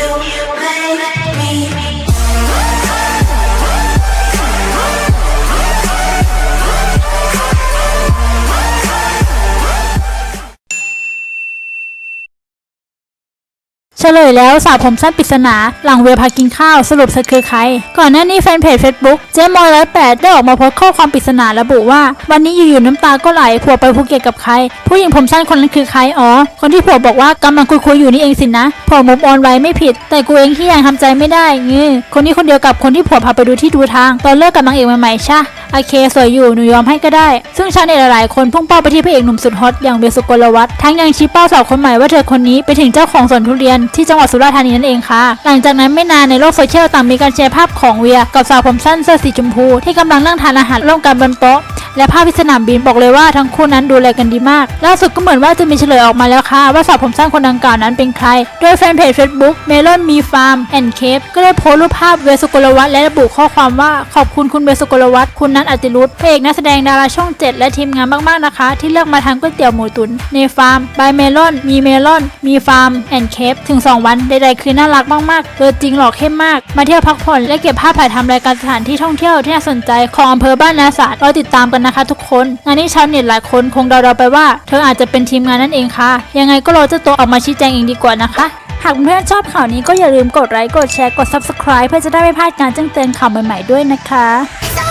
you make me. เฉลยแล้วสาวผมสั้นปริศนาหลังเวพากินข้าวสรุปเธอคือใคร ก่อนหน้านี้แฟนเพจ Facebook เจ๊มอยร้อยแปดได้ออกมาโพสต์ข้อความปริศนาระบุว่า วันนี้อยู่ๆน้ำตาก็ไหลผัวไปภูเก็ตกับใคร ผู้หญิงผมสั้นคนนั้นคือใครอ๋อคนที่ผัวบอกว่ากำลังคุยๆอยู่นี่เองสินะผัวมุมออนไว้ไม่ผิด แต่กูเองที่ยังทำใจไม่ได้งือคนนี้คนเดียวกับคนที่ผัวพาไปดูที่ดูทาง ตอนเลิกกับนางเอกใหม่ๆใช่ โอเคสวยอยู่หนูยอมให้ก็ได้ ซึ่งชาวเน็ตหลายๆคนพุ่งเป้าไปที่พระเอกหนุ่มสุดฮอตอย่างเบลสุกลวัฒน์ทั้งยังชี้เป้าสาวคนใหม่ว่าเธอคนนี้ไปถึงเจ้าของสวนทุเรียนที่จังหวัดสุราษฎร์ธานีนั่นเองค่ะ หลังจากนั้นไม่นานในโลกโซเชียลต่างมีการแชร์ภาพของเวียกับสาวผมสั้นเสื้อสีชมพูที่กำลังนั่งทานอาหารร่วมกันบนโต๊ะ และภาพที่สนามบินบอกเลยว่าทั้งคู่นั้นดูแลกันดีมาก ล่าสุดก็เหมือนว่าจะมีเฉลยออกมาแล้วค่ะ ว่าสาวผมสั้นคนดังกล่าวนั้นเป็นใคร โดยแฟนเพจ Facebook Melon มีฟาร์มแอนเคปก็ได้โพสต์รูปภาพเวสุกลวัฒน์และระบุข้อความว่าขอบคุณคุณเวสุกลวัฒน์คุณนัทอติรุธพระเอกนักแสดงดาราช่อง 7 และทีมงานมากๆนะคะ ที่เลือกมาทำก๋วยเตี๋ยวหมูตุ๋นในฟาร์มบายเมลอนมีเมลอนมีฟาร์มแอนเคปถึง 2 วันใดๆคือน่ารักมากๆตัวจริงหล่อเข้มมาก มาเที่ยวพักผ่อนและเก็บภาพถ่ายทำรายการสถานที่ท่องเที่ยวที่น่าสนใจของอำเภอบ้านนาศาสตร์รอติดตามกันนะคะทุกคน งานนี้ชาวเน็ตหลายคนคงเดาๆไปว่า เธออาจจะเป็นทีมงานนั่นเองค่ะ ยังไงก็รอเจ้าตัวออกมาชี้แจงเองดีกว่านะคะ หากเพื่อนๆชอบข่าวนี้ก็อย่าลืมกดไลค์ กดแชร์ กด subscribe เพื่อจะได้ไม่พลาดการแจ้งเตือนข่าวใหม่ๆด้วยนะคะ